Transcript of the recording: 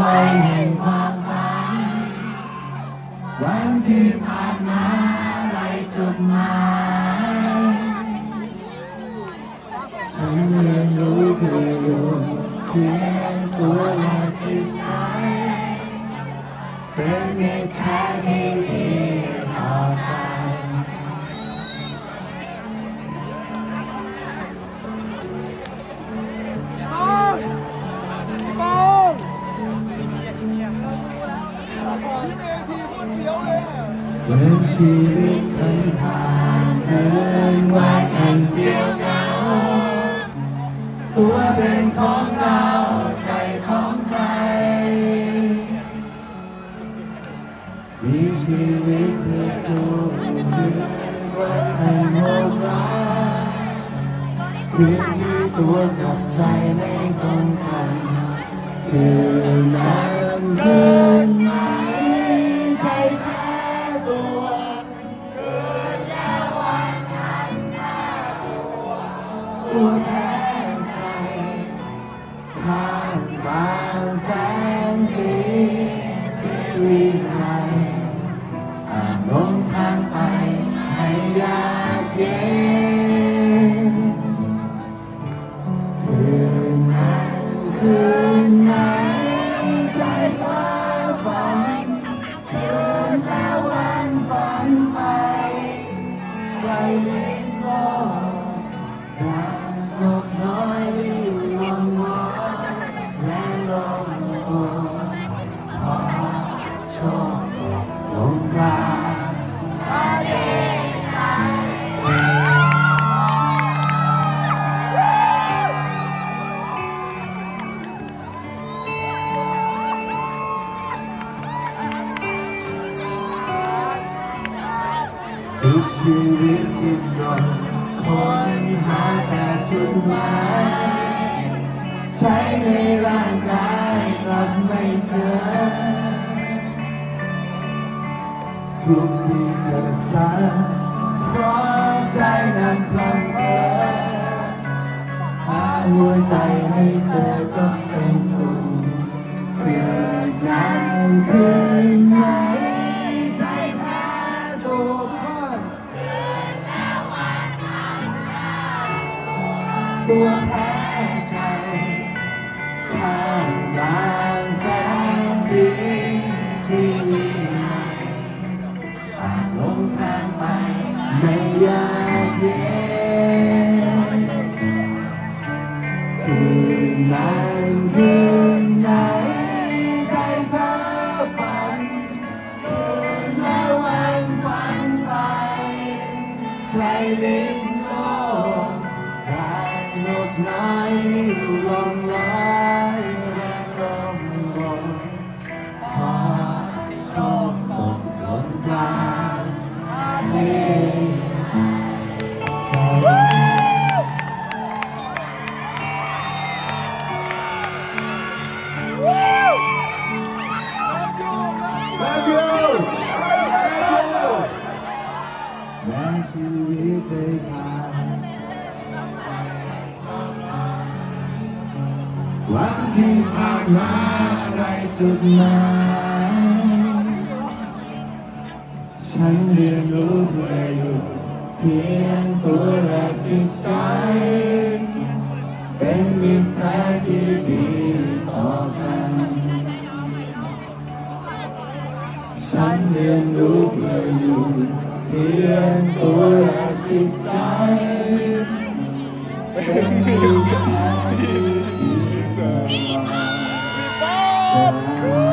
วัยแห่งความฝันวันที่ผ่านมาไรจุดหมายฉันเรียนรู้เพื่ออยู่เพียงตัวและจิตใจเป็นมิตรแท้ที่ เหมือนชีวิตเคยผ่านเดินวันอันเดียวเหงาตัวเป็นของเราใจของใคร มีชีวิตเพื่อสู้เพื่อวันอันโหดร้ายคืนที่ตัวกับใจไม่ตรงกันคือนั้น สี ทุกชีวิตที่รอคนหาแต่จุดหมายใช้ในร่างกายกลับไม่เจอ ทุกที่เกิดสายเพราะใจนั้นพลังเอหาหัวใจให้เจอก็ ตัวแพ้ในกน้ วันที่ผ่านมาไรจุดหมายฉันเรียนรู้เพื่ออยู่เพียงตัวและจิตใจ เป็นมิตรแท้ที่ดีต่อกัน ฉันเรียนรู้เพื่ออยู่เพียงตัวและจิตใจ Amen.